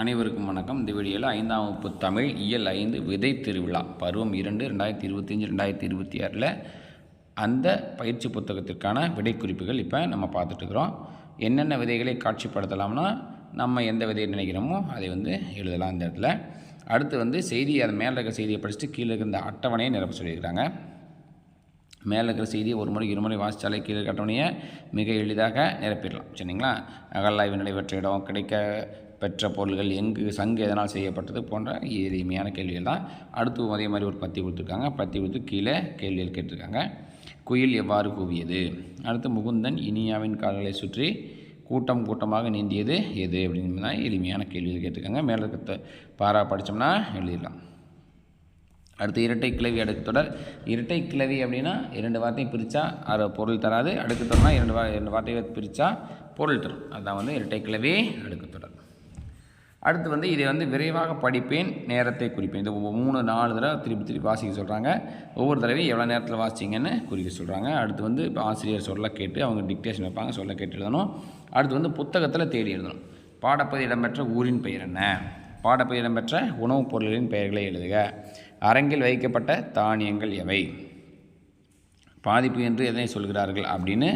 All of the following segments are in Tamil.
அனைவருக்கும் வணக்கம். இந்த வீடியோவில் ஐந்தாம் வகுப்பு தமிழ் இயல் ஐந்து விதை திருவிழா பருவம் இரண்டு ரெண்டாயிரத்தி இருபத்தஞ்சி ரெண்டாயிரத்தி இருபத்தி ஆறில் அந்த பயிற்சி புத்தகத்திற்கான விடை குறிப்புகள் இப்போ நம்ம பார்த்துட்ருக்குறோம் என்னென்ன விதைகளை காட்சிப்படுத்தலாம்னா நம்ம எந்த விதையை நினைக்கிறோமோ அதை வந்து எழுதலாம் இந்த இடத்துல. அடுத்து வந்து செய்தி அது மேலே இருக்கிற செய்தியை படிச்சுட்டு கீழே இருக்கிற இந்த அட்டவணையை நிரப்ப சொல்லியிருக்கிறாங்க மேலே இருக்கிற செய்தியை ஒரு முறை இருமுறை வாசித்தாலே கீழே கட்டவணையை மிக எளிதாக நிரப்பிடலாம். சரிங்களா? அகழாய்வு நடைபெற்ற இடம் கிடைக்க பெற்ற பொருள்கள் எங்கு சங்கு எதனால் செய்யப்பட்டது போன்ற எளிமையான கேள்விகள் தான். அடுத்து அதே மாதிரி ஒரு பத்தி கொடுத்துருக்காங்க. பத்தி கொடுத்து கீழே கேள்விகள் கேட்டிருக்காங்க. குயில் எவ்வாறு கூவியது? அடுத்து முகுந்தன் இனியாவின் கால்களை சுற்றி கூட்டம் கூட்டமாக நீந்தியது எது அப்படின்னு தான் எளிமையான கேள்விகள் கேட்டிருக்காங்க. மேலே இருக்கிற பாரா படித்தோம்னா எழுதிடலாம். அடுத்து இரட்டை கிளவி அடுக்கு தொடர். இரட்டை கிளவி அப்படின்னா இரண்டு வார்த்தையும் பிரித்தா அது பொருள் தராது. அடுக்கு தொடர்னா இரண்டு வா இரண்டு வார்த்தையை பிரித்தா பொருள் தரும். அதுதான் வந்து இரட்டை கிளவி அடுக்கு தொடர். அடுத்து வந்து இதை வந்து விரைவாக படிப்பேன் நேரத்தை குறிப்பேன். இது மூணு நாலு தடவை திருப்பி திருப்பி வாசிக்க சொல்கிறாங்க ஒவ்வொரு தடவையும் எவ்வளோ நேரத்தில் வாசிச்சிங்கன்னு குறிக்க சொல்கிறாங்க அடுத்து வந்து இப்போ ஆசிரியர் சொல்ல கேட்டு அவங்க டிக்டேஷன் வைப்பாங்க சொல்ல கேட்டு எழுதணும். அடுத்து வந்து புத்தகத்தில் தேடி எழுதணும். பாடப்பதி இடம்பெற்ற ஊரின் பெயர் என்ன? பாடப்பதி இடம்பெற்ற உணவுப் பொருள்களின் பெயர்களை எழுதுக. அரங்கில் வைக்கப்பட்ட தானியங்கள் எவை? பாதிப்பு என்று எதனை சொல்கிறார்கள் அப்படின்னு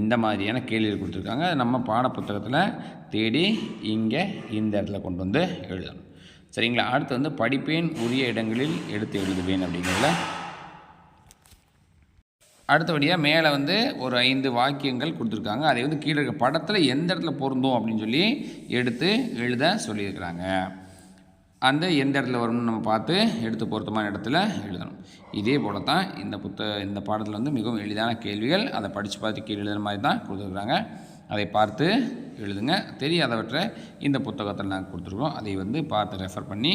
இந்த மாதிரியான கேள்விகள் கொடுத்துருக்காங்க. நம்ம பாடப்புத்தகத்தில் தேடி இங்கே இந்த இடத்துல கொண்டு வந்து எழுதணும் சரிங்களா? அடுத்து வந்து படிப்பேன் உரிய இடங்களில் எடுத்து எழுதுவேன் அப்படிங்கிறதுல. அடுத்தபடியாக மேலே வந்து ஒரு ஐந்து வாக்கியங்கள் கொடுத்துருக்காங்க. அதை வந்து கீழே இருக்க படத்தில் எந்த இடத்துல பொருந்தும் அப்படின்னு சொல்லி எடுத்து எழுத சொல்லியிருக்கிறாங்க. அந்த எந்த இடத்துல வரும்னு நம்ம பார்த்து எடுத்து பொருத்தமான இடத்துல எழுதணும். இதே போல தான் இந்த புத்த இந்த பாடத்தில் வந்து மிகவும் எளிதான கேள்விகள் அதை படித்து பார்த்து கீழே எழுதுகிற மாதிரி தான் கொடுத்துருக்குறாங்க. அதை பார்த்து எழுதுங்க. தெரியாதவற்றை இந்த புத்தகத்தில் நாங்கள் கொடுத்துருக்கோம். அதை வந்து பார்த்து ரெஃபர் பண்ணி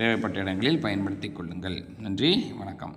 தேவைப்பட்ட இடங்களில் பயன்படுத்தி கொள்ளுங்கள். நன்றி வணக்கம்.